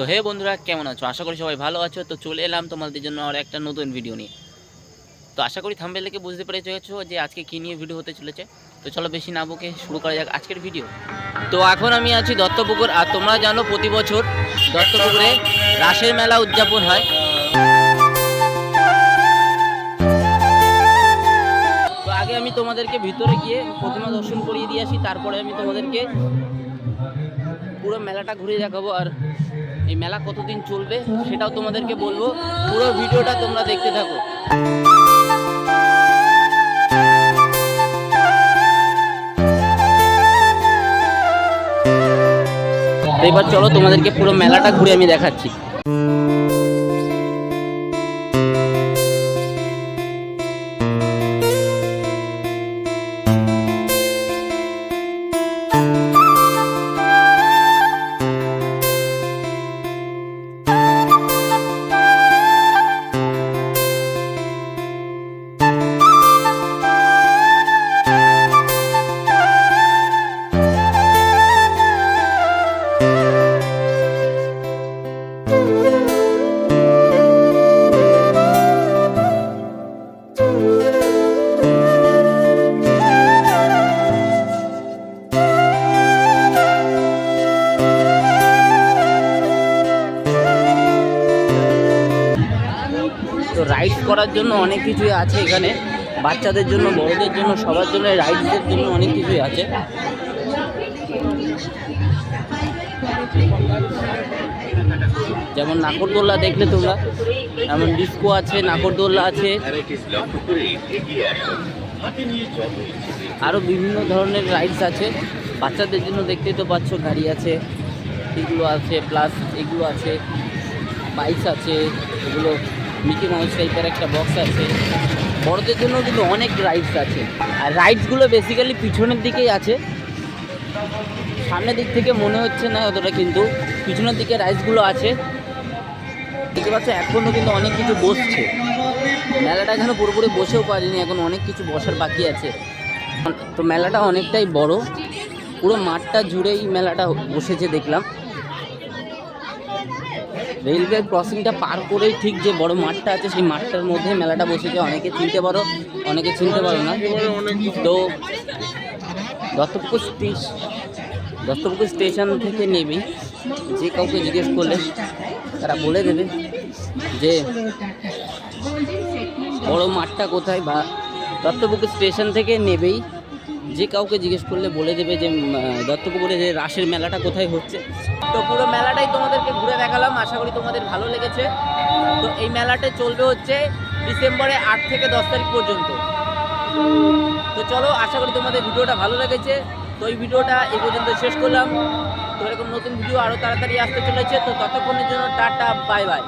তো হে বন্ধুরা, কেমন আছো? আশা করি সবাই ভালো আছো। তো চলে এলাম তোমাদের জন্য আর একটা নতুন ভিডিও নিয়ে। তো আশা করি থাম্বেল থেকে বুঝতে পেরে চলেছো যে আজকে কী নিয়ে ভিডিও হতে চলেছে। তো চলো বেশি না বুকে শুরু করা যাক আজকের ভিডিও তো এখন আমি আছি দত্তপুকুর, আর তোমরা জানো প্রতি বছর দত্তপুকুরে রাসের মেলা উদযাপন হয়। তো আগে আমি তোমাদেরকে ভিতরে গিয়ে প্রতিমা দর্শন করিয়ে দিয়ে আসি, তারপরে আমি তোমাদেরকে পুরো মেলাটা ঘুরে দেখাবো। আর এই মেলা কতদিন চলবে সেটাও তোমাদেরকে বলব। পুরো ভিডিওটা তোমরা দেখতে থাকো। এবার চলো তোমাদেরকে পুরো মেলাটা ঘুরে আমি দেখাচ্ছি। রাইড করার জন্য অনেক কিছুই আছে এখানে। বাচ্চাদের জন্য, বড়দের জন্য, সবার জন্য রাইডসের জন্য অনেক কিছুই আছে। যেমন নাকরদোল্লা দেখলে তোমরা এমন ডিস্কো আছে নাকরদোল্লা আছে। আরও বিভিন্ন ধরনের রাইডস আছে। বাচ্চাদের জন্য দেখতেই তো পাচ্ছ, গাড়ি আছে, এগুলো আছে প্লাস এগুলো আছে বাইকস আছে, এগুলো মিকি মাউস টাইপের একটা বক্স আছে। বড়দের জন্য কিন্তু অনেক রাইডস আছে। আর রাইডসগুলো বেসিক্যালি পিছনের দিকেই আছে। সামনের দিক থেকে মনে হচ্ছে না অতটা, কিন্তু পিছনের দিকে রাইডসগুলো আছে। দেখতে পাচ্ছ এখনও কিন্তু অনেক কিছু বসছে। মেলাটা এখনও পুরোপুরি বসেও পারিনি, এখন অনেক কিছু বসার বাকি আছে। তো মেলাটা অনেকটাই বড়। পুরো মাঠটা জুড়েই মেলাটা বসেছে, দেখলাম। রেলওয়ে ক্রসিংটা পার করেই ঠিক যে বড় মাঠটা আছে, সেই মাঠটার মধ্যে মেলাটা বসেছে অনেকে চিনতে পারো, অনেকে চিনতে পারো না। তো দত্তপুকুর স্টেশ দত্তপুকুর স্টেশন থেকে নেমেই যে কাউকে জিজ্ঞেস করলে তারা বলে দেবে যে বড় মাঠটা কোথায় বা দত্তপুকুর স্টেশন থেকে নেবেই যে কাউকে জিজ্ঞেস করলে বলে দেবে যে দত্তপুকুরে যে রাসের মেলাটা কোথায় হচ্ছে। তো পুরো মেলাটাই তোমাদেরকে ঘুরে দেখালাম, আশা করি তোমাদের ভালো লেগেছে। তো এই মেলাটা চলবে হচ্ছে ডিসেম্বরে আট থেকে দশ তারিখ পর্যন্ত। তো চলো, আশা করি তোমাদের ভিডিওটা ভালো লেগেছে। তো এই ভিডিওটা এই পর্যন্ত শেষ করলাম। তো এরকম নতুন ভিডিও আরও তাড়াতাড়ি আসতে চলেছে। তো ততক্ষণের জন্য টাটা, বাই বাই।